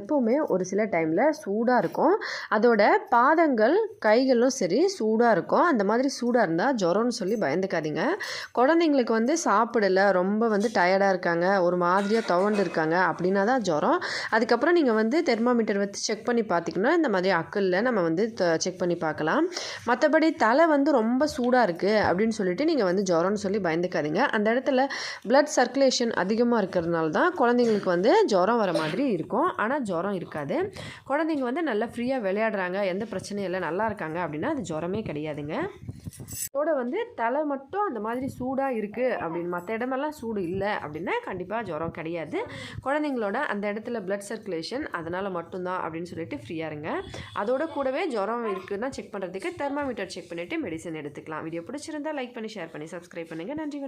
எப்போவுமே ஒரு சில டைமில் சூடாக இருக்கும். அதோட பாதங்கள் கைகளும் சரி சூடாக இருக்கும். அந்த மாதிரி சூடாக இருந்தால் ஜுரம்னு சொல்லி பயந்துக்காதீங்க. குழந்தைங்களுக்கு வந்து சாப்பிடல ரொம்ப வந்து டயர்டாக இருக்காங்க ஒரு மாதிரியாக துவண்டு இருக்காங்க அப்படின்னா தான் ஜுரம். அதுக்கப்புறம் நீங்கள் வந்து தெர்மாமீட்டர் வச்சு செக் பண்ணி பார்த்தீங்கன்னா இந்த மாதிரி அக்கலில் நம்ம வந்து செக் பண்ணி பார்க்கலாம். மற்றபடி தலை வந்து ரொம்ப சூடாக இருக்குது அப்படின்னு சொல்லிட்டு நீங்கள் வந்து ஜுரம்னு சொல்லி பயந்துக்காதீங்க. அந்த இடத்துல பிளட் சர்க்குலேஷன் அதிகமாக இருக்கிறதுனால தான் குழந்தைங்களுக்கு வந்து ஜுரம் வர மாதிரி இருக்கும். ஆனால் ஜுரம் இருக்காது. குழந்தைங்க வந்து நல்லா ஃப்ரீயாக விளையாடுறாங்க. எந்த பிரச்சனையும் இல்லை. நல்லா இருக்காங்க அப்படின்னா அது ஜுரமே கிடையாதுங்க. இதோட வந்து தலை மட்டும் அந்த மாதிரி சூடாக இருக்குது அப்படின்னு மற்ற இடமெல்லாம் சூடு இல்லை அப்படின்னா கண்டிப்பாக ஜுரம் கிடையாது. குழந்தைங்களோட அந்த இடத்துல பிளட் சர்க்குலேஷன் அதனால் மட்டும்தான் அப்படின்னு சொல்லிட்டு ஃப்ரீயாக இருங்க. அதோட கூடவே ஜுரம் இருக்குன்னா செக் பண்ணுறதுக்கு தெர்மாமீட்டர் செக் பண்ணிவிட்டு மெடிசன் எடுத்துக்கலாம். வீடியோ பிடிச்சிருந்தா லைக் பண்ணி ஷேர் பண்ணி சப்ஸ்கிரைப் பண்ணுங்கள் நன்றி